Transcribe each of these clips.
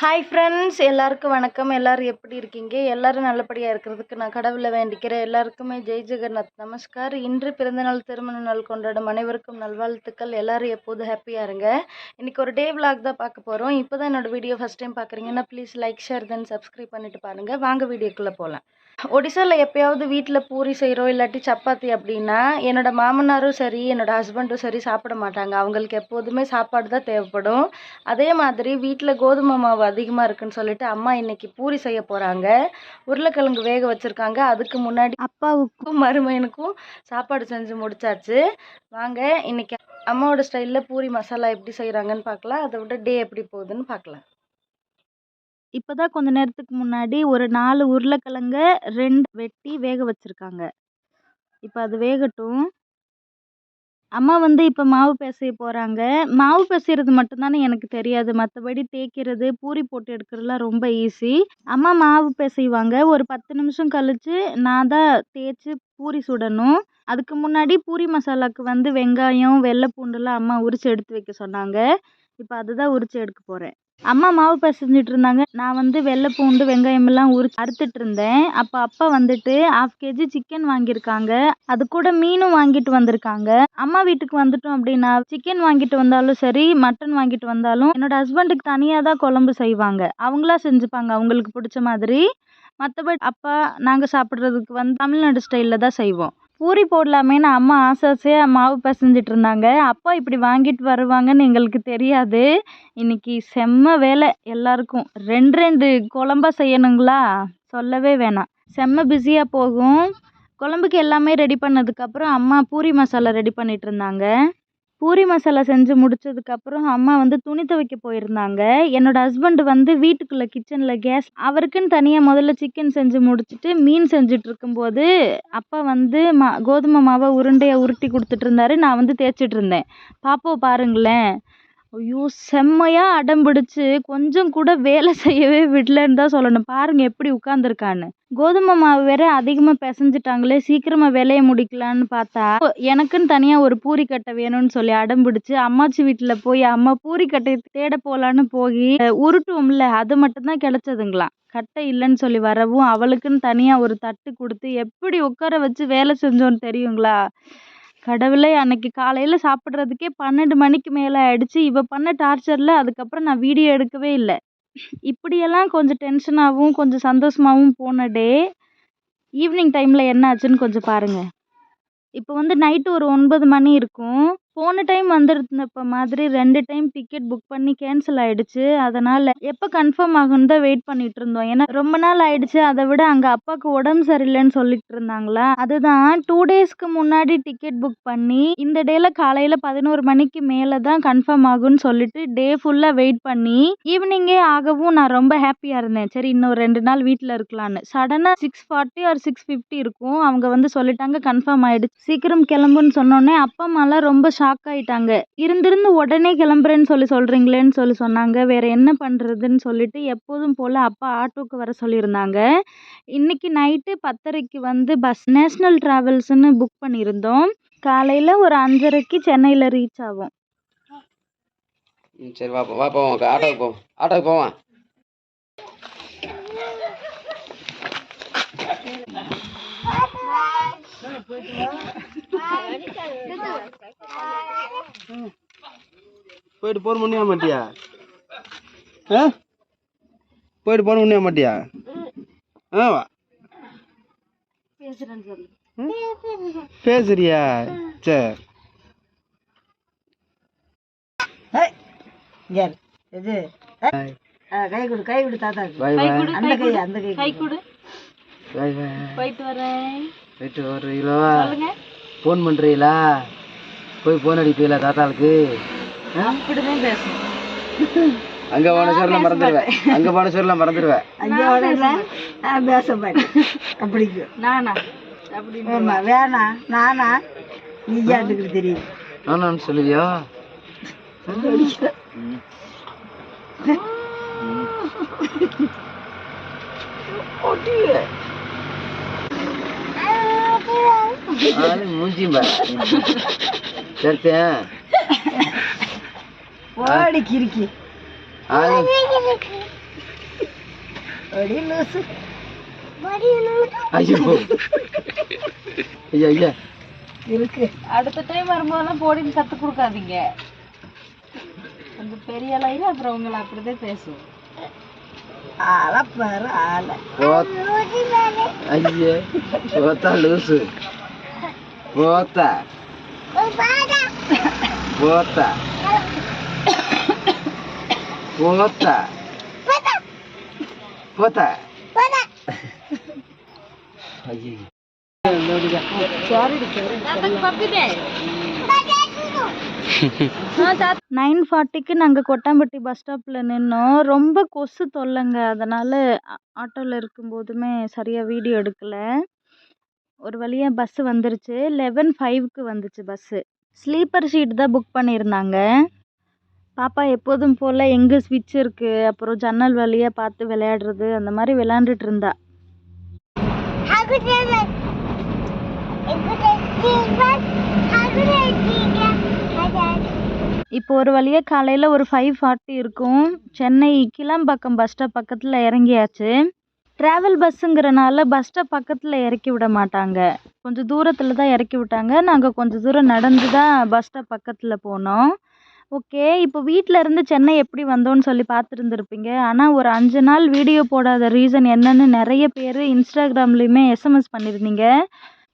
Hi friends எல்லாருக்கும் வணக்கம். எல்லாரும் எப்படி இருக்கீங்க? எல்லோரும் நல்லபடியாக இருக்கிறதுக்கு நான் கடவுளை வேண்டிக்கிறேன். எல்லாருக்குமே ஜெய் ஜெகநாத். நமஸ்கார். இன்று பிறந்தநாள் திருமண நாள் கொண்டாடும் அனைவருக்கும் நல்வாழ்த்துக்கள். எல்லோரும் எப்போதும் ஹாப்பியாக இருங்க. இன்னைக்கு ஒரு டே விலாக் தான் பார்க்க போகிறோம் இப்போ தான் என்னோட வீடியோ ஃபஸ்ட் டைம் பார்க்குறீங்கன்னா please like share then subscribe பண்ணிட்டு பாருங்கள் வாங்க வீடியோக்குள்ளே போகலாம் ஒடிசாவில் எப்பயாவது வீட்டில் பூரி செய்கிறோம் இல்லாட்டி சப்பாத்தி அப்படின்னா என்னோட மாமனாரும் சரி என்னோட ஹஸ்பண்டும் சரி சாப்பிட மாட்டாங்க. அவங்களுக்கு எப்போதுமே சாப்பாடு தான் தேவைப்படும். அதே மாதிரி வீட்டில் கோதுமை மாவு அதிகமாக இருக்குன்னு சொல்லிட்டு அம்மா இன்னைக்கு பூரி செய்ய போகிறாங்க உருளைக்கிழங்கு வேக வச்சுருக்காங்க. அதுக்கு முன்னாடி அப்பாவுக்கும் மருமகனுக்கும் சாப்பாடு செஞ்சு முடிச்சாச்சு. வாங்க இன்னைக்கு அம்மாவோட ஸ்டைலில் பூரி மசாலா எப்படி செய்கிறாங்கன்னு பார்க்கலாம் அதை விட டே எப்படி போகுதுன்னு பார்க்கலாம் இப்போதான் கொஞ்ச நேரத்துக்கு முன்னாடி ஒரு நாலு உருளைக்கிழங்க ரெண்டு வெட்டி வேக வச்சுருக்காங்க. இப்போ அது வேகட்டும். அம்மா வந்து இப்போ மாவு பிசைய போகிறாங்க மாவு பிசைறது மட்டும்தானே எனக்கு தெரியாது. மற்றபடி தேய்க்கிறது பூரி போட்டு எடுக்கிறதுலாம் ரொம்ப ஈஸி. அம்மா மாவு பிசைவாங்க. ஒரு பத்து நிமிஷம் கழித்து நான் தான் தேய்ச்சி பூரி சுடணும். அதுக்கு முன்னாடி பூரி மசாலாவுக்கு வந்து வெங்காயம் வெள்ளை பூண்டுலாம் அம்மா உரித்து எடுத்து வைக்க சொன்னாங்க. இப்போ அதுதான் உரித்து எடுக்க போகிறேன் அம்மா மாவு பிசைஞ்சிட்டு இருந்தாங்க நான் வந்து வெள்ளை பூண்டு வெங்காயம் எல்லாம் உரிச்சு அறுத்துட்டு இருந்தேன் அப்போ அப்பா வந்துட்டு ஹாஃப் கேஜி சிக்கன் வாங்கியிருக்காங்க. அது கூட மீனும் வாங்கிட்டு வந்திருக்காங்க. அம்மா வீட்டுக்கு வந்துட்டோம் அப்படின்னா சிக்கன் வாங்கிட்டு வந்தாலும் சரி மட்டன் வாங்கிட்டு வந்தாலும் என்னோட ஹஸ்பண்டுக்கு தனியாக தான் குழம்பு செய்வாங்க. அவங்களா செஞ்சுப்பாங்க அவங்களுக்கு பிடிச்ச மாதிரி. மற்றபடி அப்பா நாங்கள் சாப்பிட்றதுக்கு வந்து தமிழ்நாடு ஸ்டைலில் தான் செய்வோம். பூரி போடலாமேன்னு அம்மா ஆசை ஆசையாக மாவு பிசைஞ்சிட்டு இருந்தாங்க அப்பா இப்படி வாங்கிட்டு வருவாங்கன்னு எங்களுக்கு தெரியாது. இன்னைக்கு செம்ம வேலை எல்லாருக்கும். ரெண்டு ரெண்டு குழம்பா செய்யணுங்களா? சொல்லவே வேணாம். செம்ம பிஸியாக போகும். குழம்புக்கு எல்லாமே ரெடி பண்ணதுக்கப்புறம் அம்மா பூரி மசாலா ரெடி பண்ணிட்டு இருந்தாங்க பூரி மசாலா செஞ்சு முடிச்சதுக்கப்புறம் அம்மா வந்து துணி துவைக்க போயிருந்தாங்க. என்னோட ஹஸ்பண்ட் வந்து வீட்டுக்குள்ளே கிச்சனில் கேஸ் அவருக்குன்னு தனியாக முதல்ல சிக்கன் செஞ்சு முடிச்சுட்டு மீன் செஞ்சுட்டு இருக்கும்போது அப்பா வந்து மா கோதுமை மாவை உருண்டையாக உருட்டி கொடுத்துட்டு இருந்தாரு நான் வந்து தேய்ச்சிட்டு இருந்தேன் பாப்பாவை பாருங்களேன். ஐயோ செம்மையாக அடம்பிடிச்சு கொஞ்சம் கூட வேலை செய்யவே விடலன்னு தான் சொல்லணும். பாருங்கள் எப்படி உட்காந்துருக்கான்னு கோதுமை மாவு வேற அதிகமாக பிசைஞ்சிட்டாங்களே சீக்கிரமாக வேலையை முடிக்கலான்னு பார்த்தா எனக்குன்னு தனியாக ஒரு பூரி கட்டை வேணும்னு சொல்லி அடம்பிடிச்சு அம்மாச்சி வீட்டில் போய் அம்மா பூரிக்கட்டை தேட போகலான்னு போய் உருட்டுவோம்ல அது மட்டும்தான் கிடச்சதுங்களாம் கட்டை இல்லைன்னு சொல்லி வரவும் அவளுக்குன்னு தனியாக ஒரு தட்டு கொடுத்து எப்படி உட்கார வச்சு வேலை செஞ்சோன்னு தெரியுங்களா? கடவுளே அன்னைக்கு காலையில் சாப்பிட்றதுக்கே பன்னெண்டு மணிக்கு மேலே ஆயிடுச்சு. இவ பண்ண டார்ச்சரில் அதுக்கப்புறம் நான் வீடியோ எடுக்கவே இல்லை. இப்படியெல்லாம் கொஞ்சம் டென்ஷனாகவும் கொஞ்சம் சந்தோஷமாகவும் போன டே. ஈவினிங் டைமில் என்ன ஆச்சுன்னு கொஞ்சம் பாருங்கள் இப்போ வந்து நைட்டு ஒரு ஒன்பது மணி இருக்கும். போன டைம் வந்திருந்தப்ப மாதிரி ரெண்டு டைம் டிக்கெட் புக் பண்ணி கேன்சல் ஆயிடுச்சு. அதனால் எப்போ கன்ஃபார்ம் ஆகும்னு தான் வெயிட் பண்ணிட்டு இருந்தோம். ஏன்னா ரொம்ப நாள் ஆயிடுச்சு. அதை விட அங்கே அப்பாவுக்கு உடம்பு சரியில்லைன்னு சொல்லிட்டு இருந்தாங்களா? அதுதான் டூ டேஸ்க்கு முன்னாடி டிக்கெட் புக் பண்ணி இந்த டேல காலையில் பதினோரு மணிக்கு மேலே தான் கன்ஃபார்ம் ஆகும்னு சொல்லிட்டு டே ஃபுல்லாக வெயிட் பண்ணி ஈவினிங்கே ஆகவும் நான் ரொம்ப ஹாப்பியாக இருந்தேன். சரி இன்னும் ரெண்டு நாள் வீட்டில் இருக்கலான்னு சடனாக six forty or six fifty இருக்கும். அவங்க வந்து சொல்லிட்டாங்க கன்ஃபார்ம் ஆயிடுச்சு. சீக்கிரம் கிளம்புன்னு சொன்னோன்னே அப்பா அம்மாலாம் ரொம்ப ஷாக் ஆயிட்டாங்க. இருந்திருந்து உடனே கிளம்புறேன்னு சொல்லி சொல்கிறீங்களேன்னு சொல்லி சொன்னாங்க. வேறு என்ன பண்ணுறதுன்னு சொல்லிட்டு எப்போதும் போல் அப்பா ஆட்டோக்கு வர சொல்லியிருந்தாங்க. இன்னைக்கு நைட்டு பத்தரைக்கு வந்து பஸ் நேஷ்னல் ட்ராவல்ஸ்னு புக் பண்ணியிருந்தோம். காலையில் ஒரு அஞ்சரைக்கு சென்னையில் ரீச் ஆகும் சரி வா வா போவோம் ஆட்டோவுக்கு போவோம் ஆட்டோவுக்கு போவோம். போயிட்டு போன முன்னே மாட்டியா? போயிட்டு போன முன்னே மாட்டியா? ஆ வா. பேசுகிறேன்னு சொல்லு பேசுறியா சரி இது கை கொடு கை கொடு பாய் அந்த கை அந்த கை கை கொடு. பாய் பாய் போயிட்டு வரேன். போயிட்டு வருவீங்களா ஃபோன் பண்ணுறீங்களா போய் ஃபோன் அடிப்பீங்களா தாத்தாளுக்கு? அப்படிதான் பேசணும். அங்கே போன சொல்ல மறந்துடுவேன். அங்கே போன சொல்ல மறந்துடுவேன். அங்கே நான் பேச மாட்டேன். அப்படிக்கு. நானா? அப்படி ஆமா வேணாம் நானா? நீ ஏண்டுக்கிட்டு தெரியும். நானும் சொல்லுவியா? ஆளு மூஞ்சியும் பாரு சரித்தேன் ஓடி கிறுக்கி இருக்கு அடுத்த டைம் வரும்போதெல்லாம் போடின்னு கத்து கொடுக்காதீங்க கொஞ்சம் பெரிய அளவில் அப்புறம் உங்களை அப்படிதான் பேசுவோம் ஆளை பாரு ஆளை ஐயே லூசு போத்தா போத்தா போத்தா போத்தா நைன் ஃபார்ட்டிக்கு நாங்கள் கொட்டாம்பட்டி பஸ் ஸ்டாப்பில் நின்னோம். ரொம்ப கொசு தொல்லைங்க. அதனால் ஆட்டோவில் இருக்கும்போதுமே சரியாக வீடியோ எடுக்கலை. ஒரு வழியாக பஸ்ஸு வந்துருச்சு. லெவன் ஃபைவ்க்கு வந்துச்சு பஸ்ஸு ஸ்லீப்பர் சீட் தான் புக் பண்ணியிருந்தாங்க. பாப்பா எப்போதும் போல் எங்கே ஸ்விட்ச் இருக்குது அப்புறம் ஜன்னல் வழியாக பார்த்து விளையாடுறது அந்த மாதிரி விளையாண்டுட்டு இருந்தா. இப்போ ஒரு வழியாக காலையில் ஒரு ஃபைவ் ஃபார்ட்டி இருக்கும். சென்னை கிளாம்பாக்கம் பஸ் ஸ்டாப் பக்கத்தில் இறங்கியாச்சு. ட்ராவல் பஸ்ஸுங்கிறனால பஸ் ஸ்டாப் பக்கத்தில் இறக்கி விட மாட்டாங்க. கொஞ்சம் தூரத்தில் தான் இறக்கி விட்டாங்க. நாங்கள் கொஞ்சம் தூரம் நடந்து தான் பஸ் ஸ்டாப் பக்கத்தில் போனோம். ஓகே இப்போ வீட்டில் இருந்து சென்னை எப்படி வந்தோன்னு சொல்லி பார்த்துருந்துருப்பீங்க. ஆனால் ஒரு அஞ்சு நாள் வீடியோ போடாத ரீசன் என்னன்னு நிறைய பேர் இன்ஸ்டாகிராம்லேயுமே எஸ்எம்எஸ் பண்ணியிருந்தீங்க.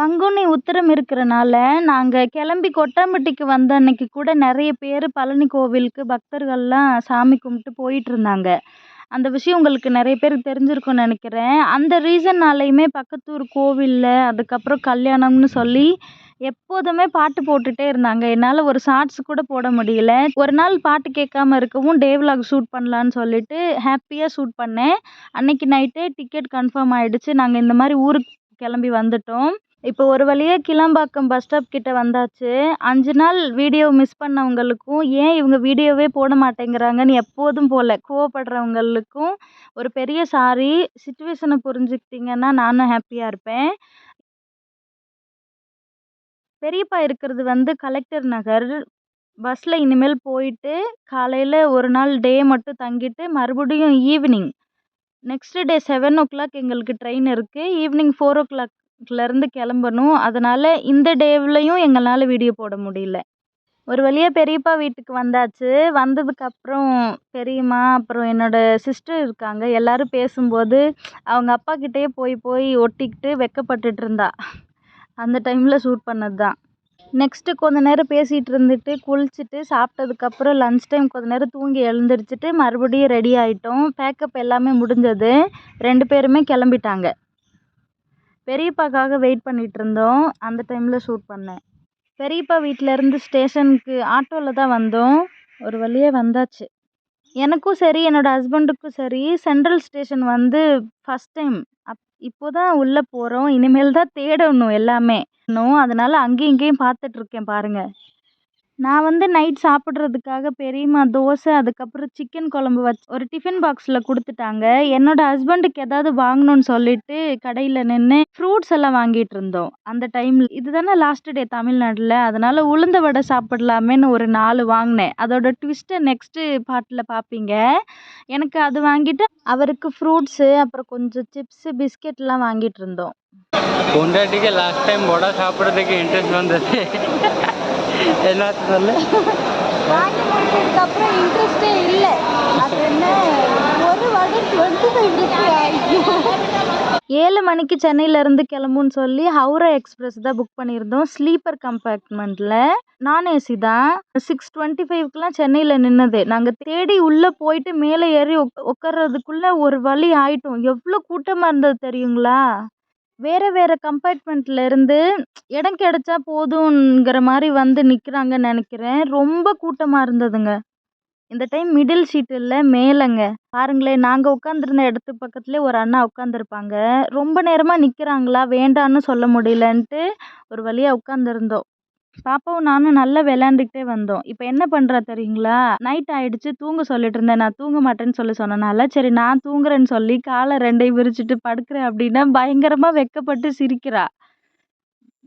பங்குனி உத்திரம் இருக்கிறனால நாங்கள் கிளம்பி கொட்டாம்பட்டிக்கு வந்த அன்னைக்கு கூட நிறைய பேர் பழனி கோவிலுக்கு பக்தர்கள்லாம் சாமி கும்பிட்டு போயிட்டு இருந்தாங்க. அந்த விஷயம் உங்களுக்கு நிறைய பேருக்கு தெரிஞ்சிருக்கும்னு நினைக்கிறேன். அந்த ரீசன்னாலையுமே பக்கத்தூர் கோவிலில் அதுக்கப்புறம் கல்யாணம்னு சொல்லி எப்போதுமே பாட்டு போட்டுட்டே இருந்தாங்க. என்னால் ஒரு ஷார்ட்ஸ் கூட போட முடியல. ஒரு நாள் பாட்டு கேட்காம இருக்கவும் டே விலாக் ஷூட் பண்ணலான்னு சொல்லிட்டு ஹாப்பியாக ஷூட் பண்ணேன். அன்னைக்கு நைட்டே டிக்கெட் கன்ஃபார்ம் ஆகிடுச்சி நாங்கள் இந்த மாதிரி ஊருக்கு கிளம்பி வந்துட்டோம். இப்போ ஒரு வழியாக கிளம்பாக்கம் பஸ் ஸ்டாப் கிட்ட வந்தாச்சு. அஞ்சு நாள் வீடியோ மிஸ் பண்ணவங்களுக்கும் ஏன் இவங்க வீடியோவே போட மாட்டேங்கிறாங்கன்னு எப்போதும் போல் கோவப்படுறவங்களுக்கும் ஒரு பெரிய சாரி சுச்சுவேஷனை புரிஞ்சுக்கிட்டிங்கன்னா நானும் ஹாப்பியாக இருப்பேன். பெரியப்பா இருக்கிறது வந்து கலெக்டர் நகர். பஸ்ஸில் இனிமேல் போயிட்டு காலையில் ஒரு நாள் டே மட்டும் தங்கிட்டு மறுபடியும் evening next day seven o'clock எங்களுக்கு ட்ரெயின் இருக்குது ஈவினிங் ஃபோர் ஓ இருந்து கிளம்பணும். அதனால் இந்த டேவ்லையும் எங்களால் வீடியோ போட முடியல. ஒரு வழியாக பெரியப்பா வீட்டுக்கு வந்தாச்சு. வந்ததுக்கப்புறம் பெரியம்மா அப்புறம் என்னோடய சிஸ்டர் இருக்காங்க. எல்லோரும் பேசும்போது அவங்க அப்பா கிட்டேயே போய் போய் ஒட்டிக்கிட்டு வெக்கப்பட்டுட்டு இருந்தா. அந்த டைமில் ஷூட் பண்ணது தான் நெக்ஸ்ட்டு கொஞ்ச நேரம் பேசிகிட்டு இருந்துட்டு குளிச்சுட்டு சாப்பிட்டதுக்கப்புறம் லன்ச் டைம் கொஞ்ச நேரம் தூங்கி எழுந்திரிச்சிட்டு மறுபடியும் ரெடி ஆகிட்டோம் பேக்கப் எல்லாமே முடிஞ்சது. ரெண்டு பேருமே கிளம்பிட்டாங்க. பெரியப்பாக்காக வெயிட் பண்ணிகிட்டு இருந்தோம் அந்த டைமில் ஷூட் பண்ணேன். பெரியப்பா வீட்டிலேருந்து ஸ்டேஷனுக்கு ஆட்டோவில் தான் வந்தோம். ஒரு வழியாக வந்தாச்சு. எனக்கும் சரி என்னோடய ஹஸ்பண்டுக்கும் சரி சென்ட்ரல் ஸ்டேஷன் வந்து ஃபஸ்ட் டைம் அப் இப்போ தான் உள்ளே போகிறோம் இனிமேல் தான் தேடணும் எல்லாமே. இன்னும் அதனால் அங்கேயும் இங்கேயும் பார்த்துட்ருக்கேன் பாருங்கள் நான் வந்து நைட் சாப்பிட்றதுக்காக பெரியம்மா தோசை அதுக்கப்புறம் சிக்கன் குழம்பு வச்சு ஒரு டிஃபன் பாக்ஸில் கொடுத்துட்டாங்க. என்னோடய ஹஸ்பண்டுக்கு ஏதாவது வாங்கணும்னு சொல்லிட்டு கடையில் நின்று ஃப்ரூட்ஸ் எல்லாம் வாங்கிட்டு இருந்தோம். அந்த டைமில் இதுதானே லாஸ்ட் டே தமிழ்நாட்டில். அதனால் உளுந்த வடை சாப்பிட்லாமேன்னு ஒரு நாலு வாங்கினேன். அதோட ட்விஸ்ட்டை நெக்ஸ்ட்டு பார்ட்டில் பார்ப்பீங்க எனக்கு அது வாங்கிட்டு அவருக்கு ஃப்ரூட்ஸு அப்புறம் கொஞ்சம் சிப்ஸு பிஸ்கெட்லாம் வாங்கிட்டு இருந்தோம். பொண்டாட்டிக்கு லாஸ்ட் டைம் வடை சாப்பிட்றதுக்கு இன்ட்ரெஸ்ட் வந்தது. என்னாச்சு சொல்லு முடிச்சதுக்கப்புறம் இன்ட்ரெஸ்டே இல்லை. அது என்ன? ஒரு வடை டுவெண்ட்டி ஃபைவ் ஏழு மணிக்கு சென்னையிலேருந்து கிளம்புன்னு சொல்லி ஹவுரா எக்ஸ்பிரஸ் தான் புக் பண்ணியிருந்தோம். ஸ்லீப்பர் கம்பார்ட்மெண்ட்டில் நான் ஏசி தான். சிக்ஸ் டுவெண்ட்டி ஃபைவ்க்குலாம் சென்னையில் நின்னது. நாங்கள் தேடி உள்ளே போயிட்டு மேலே ஏறி உக் உட்கார்றதுக்குள்ளே ஒரு வழி ஆயிட்டோம். எவ்வளோ கூட்டமாக இருந்தது தெரியுங்களா? வேறு வேறு கம்பார்ட்மெண்ட்டில் இருந்து இடம் கிடைச்சா போதுங்கிற மாதிரி வந்து நிற்கிறாங்கன்னு நினைக்கிறேன். ரொம்ப கூட்டமாக இருந்ததுங்க. இந்த டைம் மிடில் சீட் இல்லை மேலேங்க. பாருங்களேன் நாங்கள் உட்காந்துருந்த இடத்து பக்கத்துலேயே ஒரு அண்ணா உட்காந்துருப்பாங்க ரொம்ப நேரமாக நிற்கிறாங்களா வேண்டான்னு சொல்ல முடியலன்ட்டு ஒரு வழியாக உட்காந்துருந்தோம் பாப்பாவும் நானும் நல்லா விளையாண்டுக்கிட்டே வந்தோம். இப்போ என்ன பண்ணுறா தெரியுங்களா? நைட் ஆயிடுச்சு. தூங்க சொல்லிட்டு இருந்தேன். நான் தூங்க மாட்டேன்னு சொல்லி சொன்னனால சரி நான் தூங்குறேன்னு சொல்லி காலை ரெண்டையும் விரிச்சிட்டு படுக்கிறேன் அப்படின்னா பயங்கரமாக வெக்கப்பட்டு சிரிக்கிறா.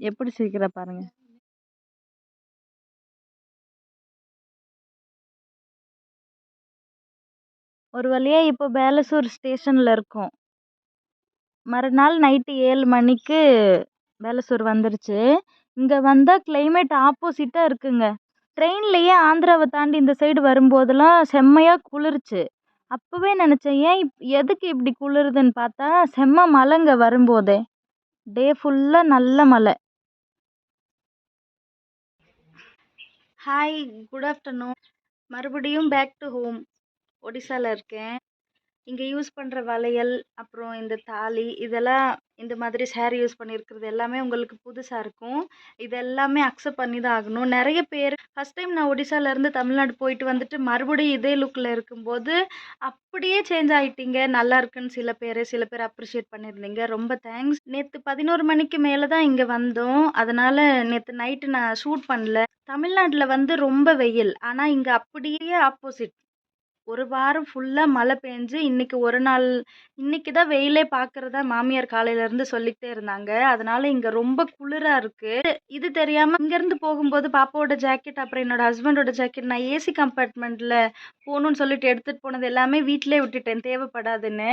எப்படி சிரிக்கிறா பாருங்க. ஒரு வழியாக இப்போ பேலசூர் ஸ்டேஷனில் இருக்கோம். மறுநாள் நைட்டு ஏழு மணிக்கு பேலசூர் வந்துருச்சு. இங்கே வந்தால் கிளைமேட் ஆப்போசிட்டாக இருக்குங்க. ட்ரெயின்லேயே ஆந்திராவை தாண்டி இந்த சைடு வரும்போதெல்லாம் செம்மையாக குளிருச்சு. அப்போவே நினச்சேன் ஏன் இப் எதுக்கு இப்படி குளிருதுன்னு பார்த்தா செம்ம மழைங்க வரும்போதே. டே ஃபுல்லாக நல்ல மழை. ஹாய் குட் ஆஃப்டர்நூன் மறுபடியும் பேக் டு ஹோம் ஒடிசாவில் இருக்கேன். இங்கே யூஸ் பண்ணுற வளையல் அப்புறம் இந்த தாலி இதெல்லாம் இந்த மாதிரி சேரீ யூஸ் பண்ணியிருக்கிறது எல்லாமே உங்களுக்கு புதுசாக இருக்கும். இது எல்லாமே அக்செப்ட் பண்ணி தான் ஆகணும். நிறைய பேர் ஃபஸ்ட் டைம் நான் ஒடிசாலேருந்து தமிழ்நாடு போயிட்டு வந்துட்டு மறுபடியும் இதே லுக்கில் இருக்கும்போது அப்படியே சேஞ்ச் ஆகிட்டீங்க நல்லா இருக்குன்னு சில பேர் சில பேர் அப்ரிஷியேட் பண்ணியிருந்தீங்க. ரொம்ப தேங்க்ஸ் நேற்று பதினோரு மணிக்கு மேலே தான் இங்கே வந்தோம். அதனால் நேற்று நைட்டு நான் ஷூட் பண்ணல. தமிழ்நாட்டில் வந்து ரொம்ப வெயில். ஆனால் இங்கே அப்படியே ஆப்போசிட் ஒரு வாரம் ஃபுல்லாக மழை பெஞ்சு இன்றைக்கி ஒரு நாள் இன்றைக்கி தான் வெயிலே பார்க்குறதா மாமியார் காலையிலேருந்து சொல்லிக்கிட்டே இருந்தாங்க. அதனால் இங்கே ரொம்ப குளிராக இருக்குது இது தெரியாமல் இங்கேருந்து போகும்போது பாப்பாவோட ஜாக்கெட் அப்புறம் என்னோட ஹஸ்பண்டோட ஜாக்கெட் நான் ஏசி கம்பார்ட்மெண்ட்டில் போகணுன்னு சொல்லிட்டு எடுத்துகிட்டு போனது எல்லாமே வீட்டிலே விட்டுட்டேன். தேவைப்படாதுன்னு.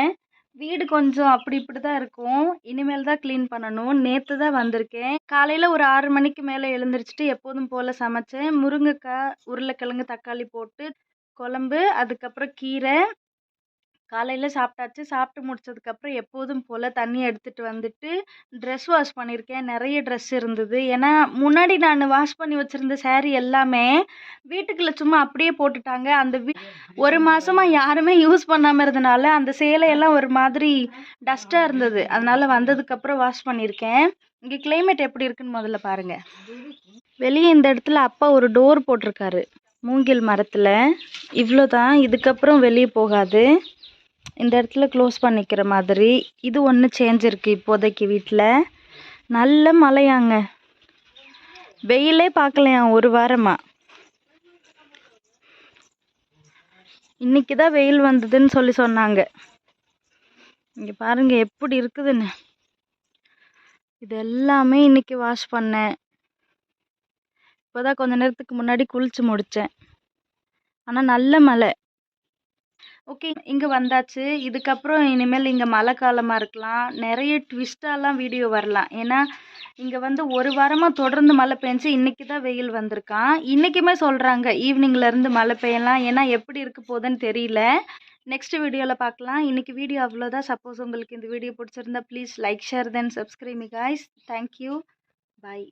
வீடு கொஞ்சம் அப்படி இப்படி தான் இருக்கும். இனிமேல் தான் க்ளீன் பண்ணணும். நேற்று தான் வந்திருக்கேன். காலையில் ஒரு ஆறு மணிக்கு மேலே எழுந்திரிச்சிட்டு எப்போதும் போல் சமைச்சேன். முருங்கைக்காய் உருளைக்கிழங்கு தக்காளி போட்டு குழம்பு அதுக்கப்புறம் கீரை. காலையில் சாப்பிட்டாச்சு. சாப்பிட்டு முடிச்சதுக்கப்புறம் எப்போதும் போல் தண்ணி எடுத்துகிட்டு வந்துட்டு ட்ரெஸ் வாஷ் பண்ணியிருக்கேன். நிறைய ட்ரெஸ் இருந்தது. ஏன்னா முன்னாடி நான் வாஷ் பண்ணி வச்சுருந்த saree எல்லாமே வீட்டுக்குள்ளே சும்மா அப்படியே போட்டுட்டாங்க. அந்த வீ ஒரு மாதமாக யாருமே யூஸ் பண்ணாமல் இருந்தனால அந்த சேலையெல்லாம் ஒரு மாதிரி டஸ்ட்டாக இருந்தது. அதனால் வந்ததுக்கப்புறம் வாஷ் பண்ணியிருக்கேன். இங்கே climate எப்படி இருக்குன்னு முதல்ல பாருங்கள் வெளியே இந்த இடத்துல அப்பா ஒரு டோர் போட்டிருக்காரு. மூங்கில் மரத்தில். இவ்வளோ தான் இதுக்கப்புறம் வெளியே போகாது. இந்த இடத்துல க்ளோஸ் பண்ணிக்கிற மாதிரி. இது ஒன்று சேஞ்ச் இருக்குது இப்போதைக்கு வீட்டில் நல்ல மழையாங்க. வெயிலே பார்க்கலையாம் ஒரு வாரமாக இன்னைக்கு தான் வெயில் வந்ததுன்னு சொல்லி சொன்னாங்க. இங்கே பாருங்கள் எப்படி இருக்குதுன்னு. இது எல்லாமே இன்றைக்கி வாஷ் பண்ணேன். இப்போதான் கொஞ்ச நேரத்துக்கு முன்னாடி குளிச்சு முடித்தேன் ஆனால் நல்ல மழை. ஓகே இங்கே வந்தாச்சு. இதுக்கப்புறம் இனிமேல் இங்கே மழை காலமாக இருக்கலாம். நிறைய ட்விஸ்டாலாம் வீடியோ வரலாம். ஏன்னா இங்கே வந்து ஒரு வாரமாக தொடர்ந்து மழை பெஞ்சு இன்றைக்கி தான் வெயில் வந்திருக்கான். இன்றைக்குமே சொல்கிறாங்க ஈவினிங்லேருந்து மழை பெய்யலாம். ஏன்னா எப்படி இருக்க போகுதுன்னு தெரியல. நெக்ஸ்ட் வீடியோவில் பார்க்கலாம். இன்றைக்கி வீடியோ அவ்வளோதான் சப்போஸ் உங்களுக்கு இந்த வீடியோ பிடிச்சிருந்தா please like share then subscribe guys thank you bye